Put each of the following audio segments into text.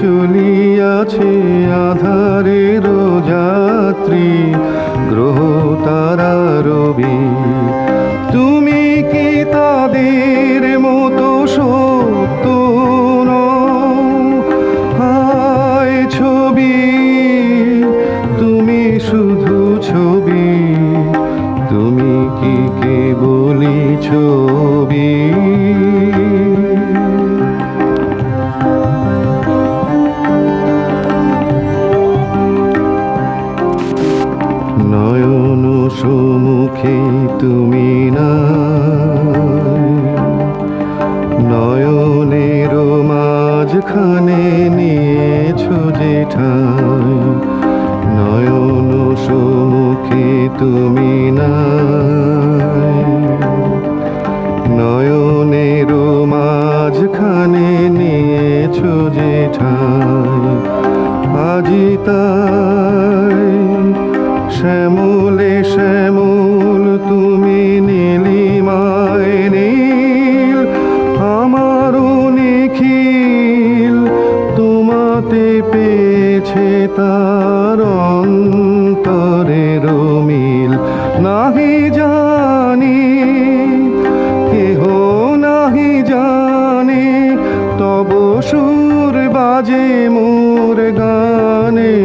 চলিয়াছে আধারের যাত্রী গ্রহ তারা রবি। তুমি কি তাদের মতো সত্য হায় ছবি, তুমি শুধু ছবি। তুমি কি কে বলি ছবি? সমুখে তুমি না নয়নের মাঝখানে নিয়েছো যে ঠাই নয়ন সমুখে তুমি না নয়নের মাঝখানে নিয়েছো যে ঠাই আজি তোমাতে পেয়েছে তার অন্তরের মিল। নাহি জানি, কেহ নাহি জানে, তব সুর বাজে মোর গানে।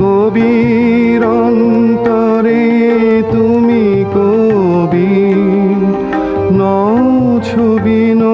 কবির অন্তরে তুমি কবি, নও ছবি, নও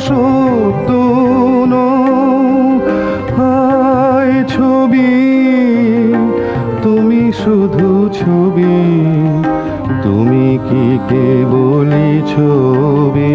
সত্য? হায় ছবি তুমি শুধু ছবি তুমি কি কে বলি ছবি